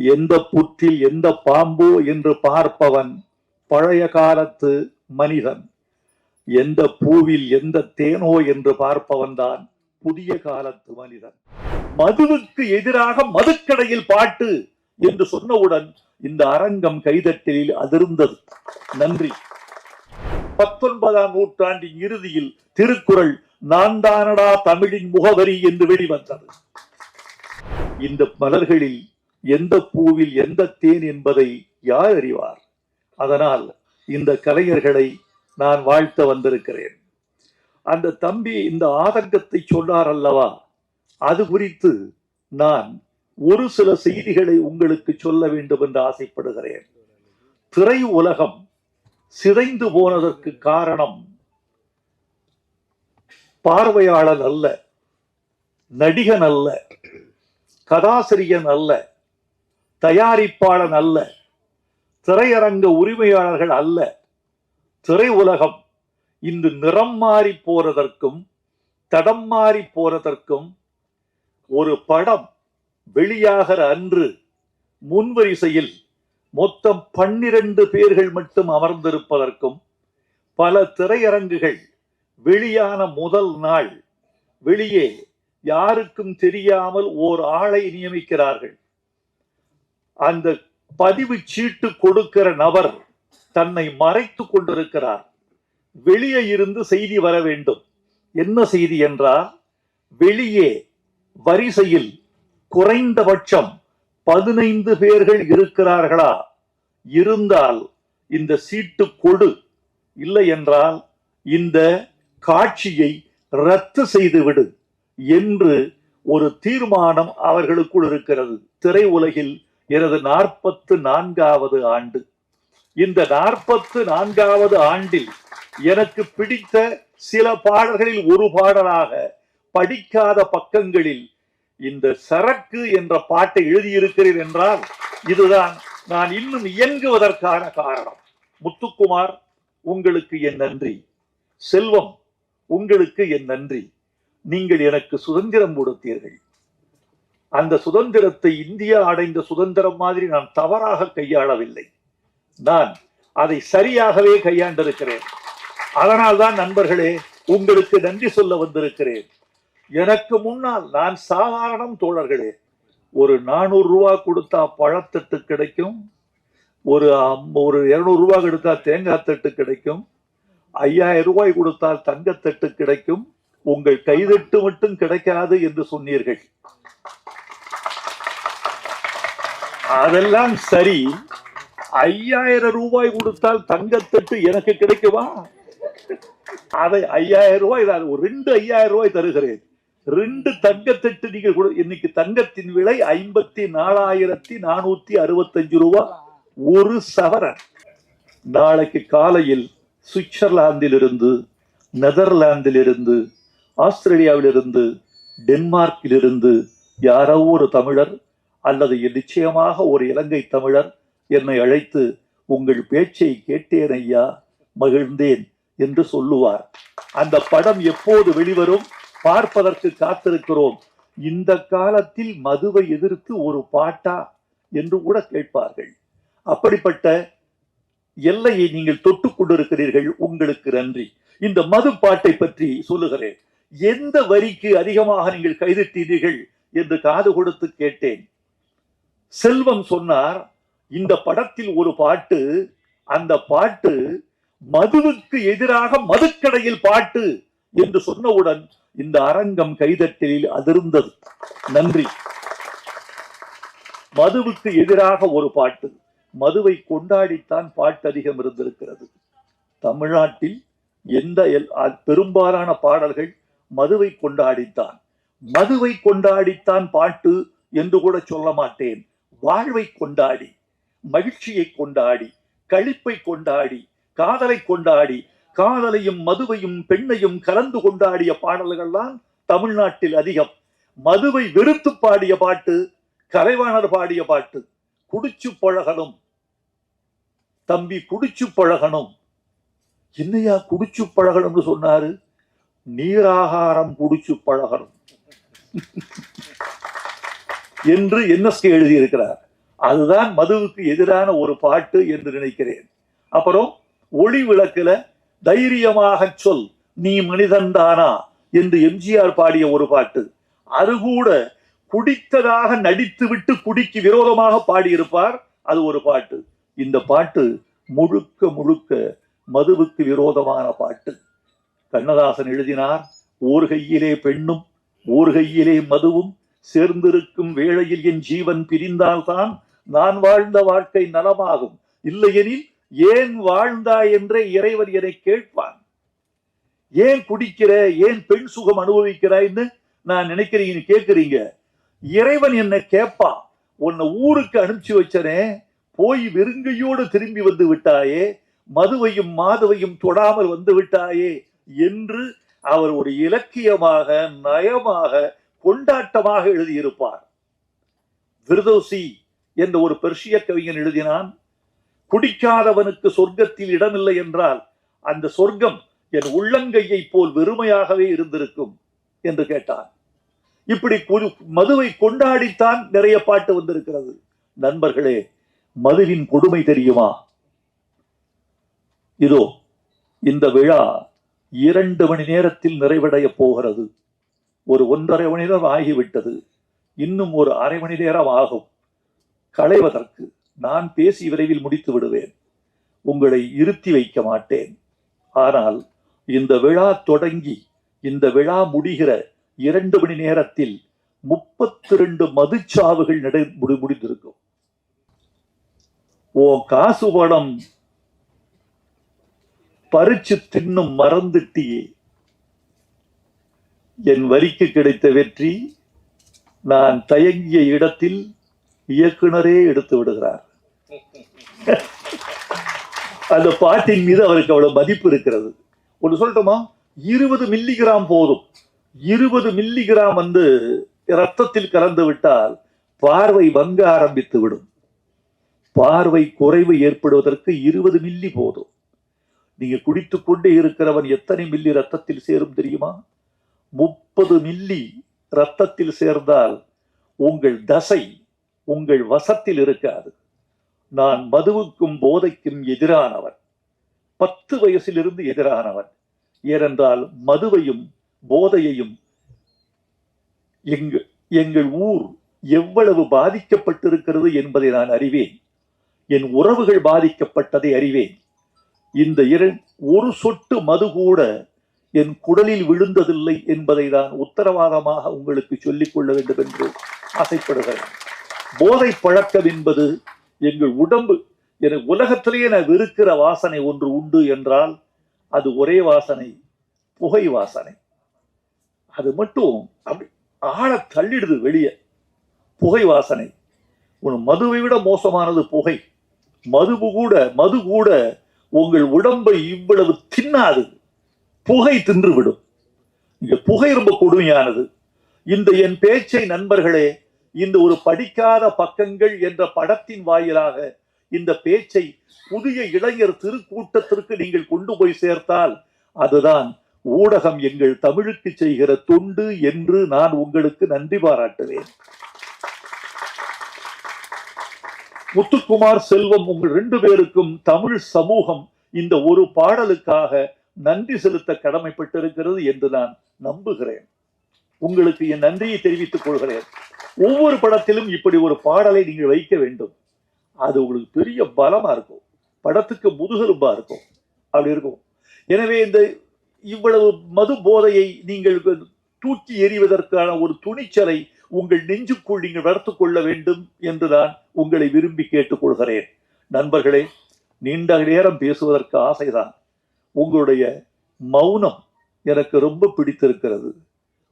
எந்த புற்றில் எந்த பாம்போ என்று பார்ப்பவன் பழைய காலத்து மனிதன். எந்த பூவில் எந்த தேனோ என்று பார்ப்பவன் தான் புதிய காலத்து மனிதன். மதுவுக்கு எதிராக மதுக்கடையில் பாட்டு என்று சொன்னவுடன் இந்த அரங்கம் கைதட்டலில் அதிர்ந்தது. நன்றி. பத்தொன்பதாம் நூற்றாண்டின் இறுதியில் திருக்குறள் நான் தானடா தமிழின் முகவரி என்று வெளிவந்தது. இந்த மலர்களில் எந்த பூவில் எந்த தேன் என்பதை யார் அறிவார்? அதனால் இந்த கலைஞர்களை நான் வாழ்த்த வந்திருக்கிறேன். அந்த தம்பி இந்த ஆதங்கத்தை சொன்னார் அல்லவா? அது குறித்து நான் ஒரு சில செய்திகளை உங்களுக்கு சொல்ல வேண்டும் என்று ஆசைப்படுகிறேன். திரை உலகம் சிதைந்து போனதற்கு காரணம் பார்வையாளன் அல்ல நடிகன் அல்ல கதாசிரியன் அல்ல தயாரிப்பாளன் அல்ல. திரையரங்க உரிமையாளர்கள் அல்ல. திரை உலகம் இன்று நிறம் மாறி போறதற்கும் தடம் மாறி போறதற்கும் ஒரு படம் வெளியாகிற அன்று முன்வரிசையில் மொத்தம் பன்னிரண்டு பேர்கள் மட்டும் அமர்ந்திருப்பதற்கும் பல திரையரங்குகள் வெளியான முதல் நாள் வெளியே யாருக்கும் தெரியாமல் ஓர் ஆளை நியமிக்கிறார்கள். அந்த பதிவு சீட்டு கொடுக்கிற நபர் தன்னை மறைத்து கொண்டிருக்கிறார். வெளியே இருந்து செய்தி வர வேண்டும். என்ன செய்தி என்றால் வெளியே வரிசையில் குறைந்தபட்சம் பதினைந்து பேர்கள் இருக்கிறார்களா? இருந்தால் இந்த சீட்டு கொடு. இல்லை என்றால் இந்த காட்சியை ரத்து செய்துவிடு என்று ஒரு தீர்மானம் அவர்களுக்குள் இருக்கிறது. திரை உலகில் எனது நாற்பத்து நான்காவது ஆண்டு. இந்த நாற்பத்து நான்காவது ஆண்டில் எனக்கு பிடித்த சில பாடல்களில் ஒரு பாடலாக படிக்காத பக்கங்களில் இந்த சரக்கு என்ற பாட்டை எழுதியிருக்கிறேன் என்றால் இதுதான் நான் இன்னும் இயங்குவதற்கான காரணம். முத்துக்குமார் உங்களுக்கு என் நன்றி. செல்வம் உங்களுக்கு என் நன்றி. நீங்கள் எனக்கு சுதந்திரம் கொடுத்தீர்கள். அந்த சுதந்திரத்தை இந்தியா அடைந்த சுதந்திரம் மாதிரி நான் தவறாக கையாளவில்லை. நான் அதை சரியாகவே கையாண்டிருக்கிறேன். அதனால்தான் நண்பர்களே உங்களுக்கு நன்றி சொல்ல வந்திருக்கிறேன். எனக்கு முன்னால் நான் சாதாரணம் தோழர்களே ஒரு நானூறு ரூபா கொடுத்தா பழத்தட்டு கிடைக்கும். ஒரு அம்- ஒரு இருநூறு ரூபா கொடுத்தா தேங்காய் தட்டு கிடைக்கும். ஐயாயிரம் ரூபாய் கொடுத்தால் தங்கத்தட்டு கிடைக்கும். உங்கள் கைதட்டு மட்டும் கிடைக்காது என்று சொன்னீர்கள். அதெல்லாம் சரி. ஐயாயிரம் ரூபாய் கொடுத்தால் தங்கத்தட்டு எனக்கு கிடைக்குமா? அதை ஐயாயிரம் ரூபாய் ஒரு ரெண்டு ஐயாயிரம் ரூபாய் தருகிறேன். ரெண்டு தங்கத்தட்டு நீங்க இன்னைக்கு தங்கத்தின் விலை ஐம்பத்தி நாலாயிரத்தி நானூத்தி அறுபத்தஞ்சு ரூபா. ஒரு சவரன். நாளைக்கு காலையில் சுவிட்சர்லாந்திலிருந்து நெதர்லாந்திலிருந்து ஆஸ்திரேலியாவிலிருந்து டென்மார்க்கிலிருந்து யாரோ ஒரு தமிழர் அல்லது நிச்சயமாக ஒரு இலங்கை தமிழர் என்னை அழைத்து உங்கள் பேச்சை கேட்டேன் ஐயா மகிழ்ந்தேன் என்று சொல்லுவார். அந்த படம் எப்போது வெளிவரும் பார்ப்பதற்கு காத்திருக்கிறோம். இந்த காலத்தில் மதுவை எதிர்த்து ஒரு பாட்டா என்று கூட கேட்பார்கள். அப்படிப்பட்ட எல்லையை நீங்கள் தொட்டுக் கொண்டிருக்கிறீர்கள். உங்களுக்கு நன்றி. இந்த மது பாட்டை பற்றி சொல்லுகிறேன். எந்த வரிக்கு அதிகமாக நீங்கள் கைதிட்டீர்கள் என்று காது கொடுத்து கேட்டேன். செல்வம் சொன்னார். இந்த படத்தில் ஒரு பாட்டு அந்த பாட்டு மதுவுக்கு எதிராக மதுக்கடையில் பாட்டு என்று சொன்னவுடன் இந்த அரங்கம் கைதட்டலில் அதிர்ந்தது. நன்றி. மதுவுக்கு எதிராக ஒரு பாட்டு மதுவை கொண்டாடித்தான் பாட்டு அதிகம் இருந்திருக்கிறது. தமிழ்நாட்டில் எந்த எல்- அ- பெரும்பாலான பாடல்கள் மதுவை கொண்டாடித்தான். மதுவை கொண்டாடித்தான் பாட்டு என்று கூட சொல்ல மாட்டேன். வாழ்வை கொண்டாடி மகிழ்ச்சியை கொண்டாடி களிப்பை கொண்டாடி காதலை கொண்டாடி காதலையும் மதுவையும் பெண்ணையும் கலந்து கொண்டாடிய பாடல்கள்லாம் தமிழ்நாட்டில் அதிகம். மதுவை வெறுத்து பாடிய பாட்டு கலைவாணர் பாடிய பாட்டு குடிச்சு பழகணும். தம்பி குடிச்சு பழகணும். என்னையா குடிச்சு பழகணும்னு சொன்னாரு? நீராகாரம் குடிச்சு பழகணும். என்று என்எஸ்கே எழுதியிருக்கிறார். அதுதான் மதுவுக்கு எதிரான ஒரு பாட்டு என்று நினைக்கிறேன். அப்புறம் ஒளி விளக்கில் தைரியமாக சொல் நீ மனிதன்தானா என்று எம்ஜிஆர் பாடிய ஒரு பாட்டு. அது கூட குடித்ததாக நடித்துவிட்டு குடிக்கு விரோதமாக பாடியிருப்பார் அது ஒரு பாட்டு. இந்த பாட்டு முழுக்க முழுக்க மதுவுக்கு விரோதமான பாட்டு. கண்ணதாசன் எழுதினார் ஓர் கையிலே பெண்ணும் ஓர் கையிலே மதுவும் சேர்ந்திருக்கும் வேளையில் என் ஜீவன் பிரிந்தால்தான் நான் வாழ்ந்த வாழ்க்கை நலமாகும். இல்லையெனில் ஏன் வாழ்ந்தாய் என்றே இறைவன் என்னை கேட்பான். ஏன் குடிக்கிற ஏன் பெண் சுகம் அனுபவிக்கிறாய்ன்னு நான் நினைக்கிறீங்க கேட்கிறீங்க. இறைவன் என்ன கேட்பான். உன்னை ஊருக்கு அனுப்பிச்சு வச்சனே போய் வெறுங்கையோடு திரும்பி வந்து விட்டாயே மதுவையும் மாதுவையும் தொடாமல் வந்து விட்டாயே என்று அவர் ஒரு இலக்கியமாக நயமாக கொண்டாட்டமாக எழுதியிருப்பார். விருதோசி என்ற ஒரு பெர்ஷிய கவிஞன் எழுதினான் குடிக்காதவனுக்கு சொர்க்கத்தில் இடமில்லை என்றால் அந்த சொர்க்கம் என் உள்ளங்கையை போல் வெறுமையாகவே இருந்திருக்கும் என்று கேட்டான். இப்படி மதுவை கொண்டாடித்தான் நிறைய பாட்டு வந்திருக்கிறது. நண்பர்களே மதுவின் கொடுமை தெரியுமா? இதோ இந்த விழா இரண்டு மணி நேரத்தில் நிறைவடைய போகிறது. ஒரு ஒன்றரை மணி நேரம் ஆகிவிட்டது. இன்னும் ஒரு அரை மணி நேரம் ஆகும். களைவதற்கு நான் பேசி விரைவில் முடித்து விடுவேன். உங்களை இருத்தி வைக்க மாட்டேன். ஆனால் இந்த விழா தொடங்கி இந்த விழா முடிகிற இரண்டு மணி நேரத்தில் முப்பத்தி ரெண்டு மதுச்சாவுகள் நடை முடி முடிந்திருக்கும். ஓ காசு பணம் பறிச்சு தின்னும் மறந்துட்டியே. என் வரிக்கு கிடைத்த வெற்றி நான் தயங்கிய இடத்தில் இயக்குனரே எடுத்து விடுகிறார். அந்த பாட்டின் மீது அவருக்கு அவ்வளவு மதிப்பு இருக்கிறது. ஒன்று சொல்லட்டுமா? இருபது மில்லிகிராம் போதும். இருபது மில்லிகிராம் வந்து ரத்தத்தில் கலந்து விட்டால் பார்வை வங்க ஆரம்பித்து விடும். பார்வை குறைவு ஏற்படுவதற்கு இருபது மில்லி போதும். நீங்க குடித்துக் கொண்டே இருக்கிறவன் எத்தனை மில்லி ரத்தத்தில் சேரும் தெரியுமா? முப்பது மில்லி ரத்தத்தில் சேர்ந்தால் உங்கள் தசை உங்கள் வசத்தில் இருக்காது. நான் மதுவுக்கும் போதைக்கும் எதிரானவன். பத்து வயசிலிருந்து எதிரானவன். ஏனென்றால் மதுவையும் போதையையும் எங்கள் எங்கள் ஊர் எவ்வளவு பாதிக்கப்பட்டிருக்கிறது என்பதை நான் அறிவேன். என் உறவுகள் பாதிக்கப்பட்டதை அறிவேன். இந்த இர ஒரு சொட்டு மது கூட என் குடலில் விழுந்ததில்லை என்பதை தான் உத்தரவாதமாக உங்களுக்கு சொல்லிக் கொள்ள வேண்டும் என்று ஆசைப்படுகிறேன். போதை பழக்கம் என்பது எங்கள் உடம்பு என உலகத்திலேயே நான் வெறுக்கிற வாசனை ஒன்று உண்டு என்றால் அது ஒரே வாசனை புகை வாசனை. அது மட்டும் அப்படி ஆழ தள்ளிடுது வெளியே புகை வாசனை. உன் மதுவை விட மோசமானது புகை. மதுவு கூட மது கூட உங்கள் உடம்பை இவ்வளவு தின்னாது. புகை தின்றுவிடும். இங்க புகை ரொம்ப கொடுமையானது. இந்த என் பேச்சை நண்பர்களே இந்த ஒரு படிக்காத பக்கங்கள் என்ற படத்தின் வாயிலாக இந்த பேச்சை புதிய இளைஞர் திருக்கூட்டத்திற்கு நீங்கள் கொண்டு போய் சேர்த்தால் அதுதான் ஊடகம் எங்கள் தமிழுக்கு செய்கிற தொண்டு என்று நான் உங்களுக்கு நன்றி பாராட்டுவேன். முத்துக்குமார் செல்வம் உங்கள் ரெண்டு பேருக்கும் தமிழ் சமூகம் இந்த ஒரு பாடலுக்காக நன்றி செலுத்த கடமைப்பட்டிருக்கிறது என்று நான் நம்புகிறேன். உங்களுக்கு என் நன்றியை தெரிவித்துக் கொள்கிறேன். ஒவ்வொரு படத்திலும் இப்படி ஒரு பாடலை நீங்கள் வைக்க வேண்டும். அது உங்களுக்கு பெரிய பலமா இருக்கும். படத்துக்கு முதுகெலும்பா இருக்கும். அப்படி இருக்கும். எனவே இந்த இவ்வளவு மது போதையை நீங்கள் தூக்கி எறிவதற்கான ஒரு துணிச்சலை உங்கள் நெஞ்சுக்குள் நீங்கள் வளர்த்து கொள்ள வேண்டும் என்று நான் உங்களை விரும்பி கேட்டுக்கொள்கிறேன் நண்பர்களே நீண்ட நேரம் பேசுவதற்கு ஆசைதான். உங்களுடைய மௌனம் எனக்கு ரொம்ப பிடித்திருக்கிறது.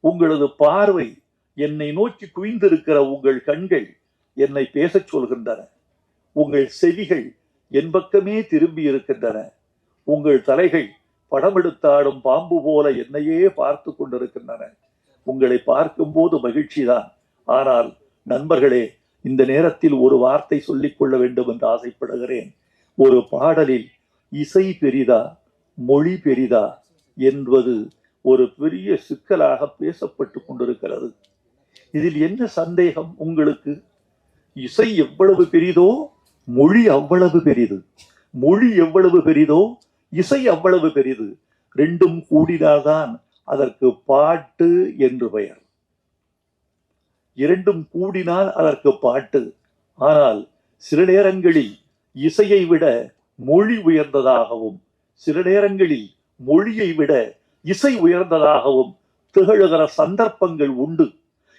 உங்களது பார்வை என்னை நோக்கி குவிந்திருக்கிற உங்கள் கண்கள் என்னை பேசச் சொல்கின்றன. உங்கள் செவிகள் என் பக்கமே திரும்பி இருக்கின்றன. உங்கள் தலைகள் படம் எடுத்தாடும் பாம்பு போல என்னையே பார்த்து கொண்டிருக்கின்றன. உங்களை பார்க்கும்போது மகிழ்ச்சிதான். ஆனால் நண்பர்களே இந்த நேரத்தில் ஒரு வார்த்தை சொல்லிக்கொள்ள வேண்டும் என்று ஆசைப்படுகிறேன். ஒரு பாடலில் இசை பெரிதா? மொழி பெரிதா என்பது ஒரு பெரிய சிக்கலாக பேசப்பட்டு கொண்டிருக்கிறது. இதில் என்ன சந்தேகம் உங்களுக்கு? இசை எவ்வளவு பெரிதோ மொழி அவ்வளவு பெரிது. மொழி எவ்வளவு பெரிதோ இசை அவ்வளவு பெரிது. ரெண்டும் கூடினால்தான் அதற்கு பாட்டு என்று பெயர். இரண்டும் கூடினால் அதற்கு பாட்டு. ஆனால் சில நேரங்களில் இசையை விட மொழி உயர்ந்ததாகவும் சில நேரங்களில் மொழியை விட இசை உயர்ந்ததாகவும் திகழுகிற சந்தர்ப்பங்கள் உண்டு.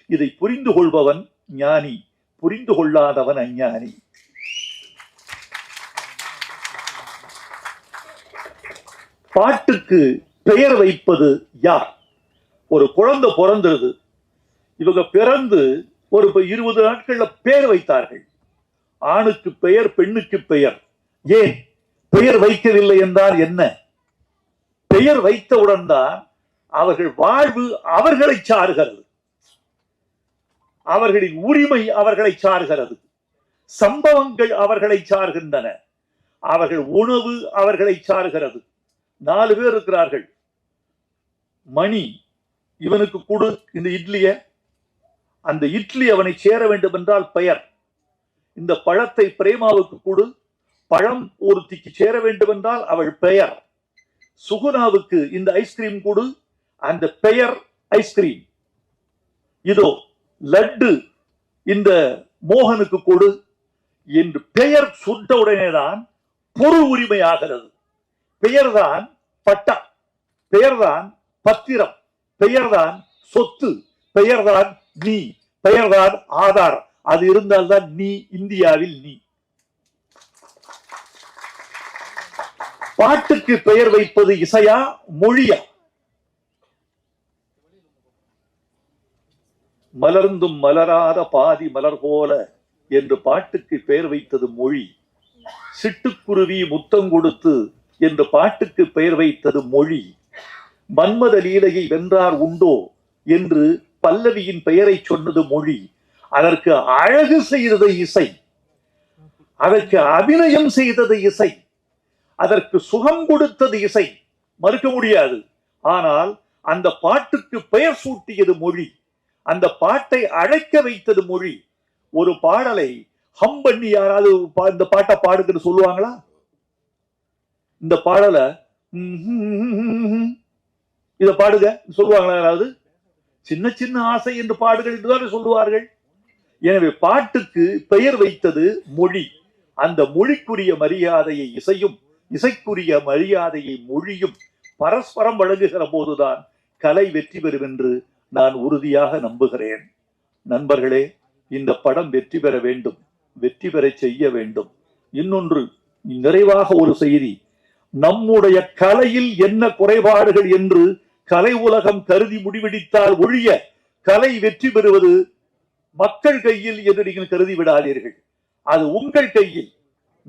இதை புரிந்து கொள்பவன் ஞானி புரிந்து கொள்ளாதவன் அஞ்ஞானி. பாட்டுக்கு பெயர் வைப்பது யார்? ஒரு குழந்தை பிறந்தது இவங்க பிறந்து ஒரு இருபது நாட்கள்ல பேர் வைத்தார்கள். ஆணுக்கு பெயர் பெண்ணுக்கு பெயர். ஏன்? பெயர் வைக்கவில்லை என்றால் என்ன? பெயர் வைத்தவுடன் தான் அவர்கள் வாழ்வு அவர்களை சார்கிறது. அவர்களின் உரிமை அவர்களை சார்கிறது. சம்பவங்கள் அவர்களை சார்கின்றன. அவர்கள் உணவு அவர்களை சார்கிறது. நாலு பேர் இருக்கிறார்கள். மணி இவனுக்கு கொடு இந்த இட்லிய. அந்த இட்லி அவனை சேர வேண்டும் என்றால் பெயர். இந்த பழத்தை பிரேமாவுக்கு கொடு. பழம் ஒருத்திக்கு சேர வேண்டும் என்றால் அவள் பெயர். சுகுணாவுக்கு இந்த ஐஸ்கிரீம் கொடு அந்த பெயர் ஐஸ்கிரீம் இதோ லட்டு இந்த மோகனுக்கு கொடு என்று பெயர் சுட்ட உடனேதான் பொருள் உரிமை ஆகிறது பெயர்தான் பட்டா பெயர்தான் பத்திரம் பெயர்தான் சொத்து பெயர்தான் நீ பெயர்தான் ஆதார். அது இருந்தால்தான் நீ இந்தியாவில் நீ. பாட்டுக்கு பெயர் வைப்பது இசையா மொழியா? மலர்ந்தும் மலராத பாதி மலர் போல என்று பாட்டுக்கு பெயர் வைத்தது மொழி. சிட்டுக்குருவி முத்தம் கொடுத்து என்று பாட்டுக்கு பெயர் வைத்தது மொழி. மன்மத லீலையை வென்றார் உண்டோ என்று பல்லவியின் பெயரை சொன்னது மொழி. அதற்கு அழகு செய்தது இசை. அதற்கு அபிநயம் செய்தது இசை. அதற்கு சுகம் கொடுத்தது இசை. மறுக்க முடியாது. ஆனால் அந்த பாட்டுக்கு பெயர் சூட்டியது மொழி. அந்த பாட்டை அழைக்க வைத்தது மொழி. ஒரு பாடலை ஹம் பண்ணி யாராவது பா- இந்த பாட்டை பாடுதுன்னு சொல்லுவாங்களா? இந்த பாடலை ம்ஹும் பாடுங்க சொல்லுவாங்களா யாராவது? சின்ன சின்ன ஆசை என்று பாடுகள் என்றுதானே சொல்லுவார்கள். எனவே பாட்டுக்கு பெயர் வைத்தது மொழி. அந்த மொழிக்குரிய மரியாதையை இசையும் இசைக்குரிய மரியாதையை மொழியும் பரஸ்பரம் வழங்குகிற போதுதான் கலை வெற்றி பெறும் என்று நான் உறுதியாக நம்புகிறேன். நண்பர்களே இந்த படம் வெற்றி பெற வேண்டும் வெற்றி பெற செய்ய வேண்டும். இன்னொன்று நிறைவாக ஒரு செய்தி. நம்முடைய கலையில் என்ன குறைபாடுகள் என்று கலை உலகம் கருதி முடிவெடுத்தால் ஒழிய கலை வெற்றி பெறுவது மக்கள் கையில் என்று நீங்கள் கருதி விடாதீர்கள். அது உங்கள் கையில்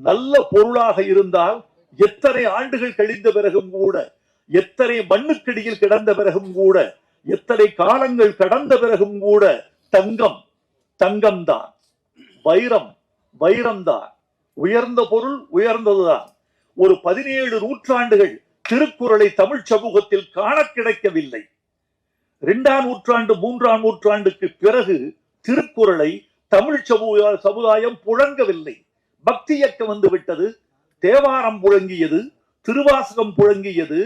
நல்ல பொருளாக இருந்தால் எத்தனை ஆண்டுகள் கழிந்த பிறகும் கூட எத்தனை மண்ணுக்கடியில் கிடந்த பிறகும் கூட எத்தனை காலங்கள் கடந்த பிறகும் கூட தங்கம் தங்கம்தான். வைரம் வைரம்தான். உயர்ந்த பொருள் உயர்ந்ததுதான். ஒரு பதினேழு நூற்றாண்டுகள் திருக்குறளை தமிழ் சமூகத்தில் காண கிடைக்கவில்லை. இரண்டாம் நூற்றாண்டு மூன்றாம் நூற்றாண்டுக்கு பிறகு திருக்குறளை தமிழ் சமூக சமுதாயம் புழங்கவில்லை. பக்தி இயக்கம் வந்து விட்டது. தேவாரம் புழங்கியது திருவாசகம் புழங்கியது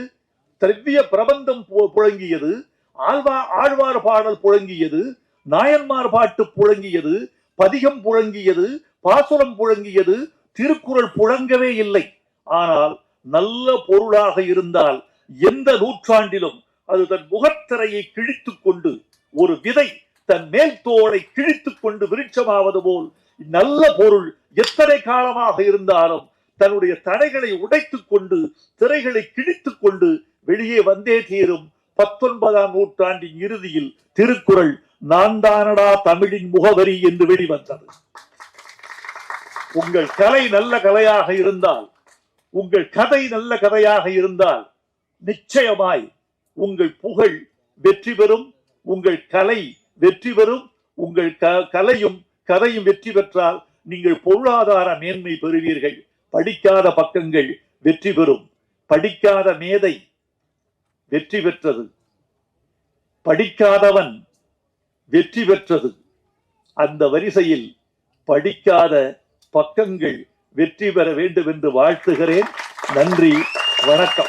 திரவிய பிரபந்தம் பு- புழங்கியது ஆழ்வா ஆழ்வார் பாடல் புழங்கியது நாயன்மார் பாட்டு புழங்கியது பதிகம் புழங்கியது பாசுரம் புழங்கியது திருக்குறள் புழங்கவே இல்லை. ஆனால் நல்ல பொருளாக இருந்தால் எந்த நூற்றாண்டிலும் அது தன் முகத்திரையை கிழித்து கொண்டு ஒரு விதை தன் மேல் தோலை கிழித்து கொண்டு விருட்சமாவது போல் நல்ல பொருள் எத்தனை காலமாக இருந்தாலும் தன்னுடைய தடைகளை உடைத்துக் கொண்டு திரைகளை கிழித்துக் கொண்டு வெளியே வந்தே தீரும் பத்தொன்பதாம் நூற்றாண்டின் இறுதியில் திருக்குறள் நான் தானடா தமிழின் முகவரி என்று வெளிவந்தது. உங்கள் கலை நல்ல கலையாக இருந்தால் உங்கள் கதை நல்ல கதையாக இருந்தால் நிச்சயமாய் உங்கள் புகழ் வெற்றி பெறும் உங்கள் கலை வெற்றி பெறும் உங்கள் க- கலையும் கதையும் வெற்றி பெற்றால் நீங்கள் பொருளாதார மேன்மை பெறுவீர்கள். படிக்காத பக்கங்கள் வெற்றி பெறும். படிக்காத மேதை வெற்றி பெற்றது. படிக்காதவன் வெற்றி பெற்றது. அந்த வரிசையில் படிக்காத பக்கங்கள் வெற்றி பெற வேண்டும் என்று வாழ்த்துகிறேன். நன்றி வணக்கம்.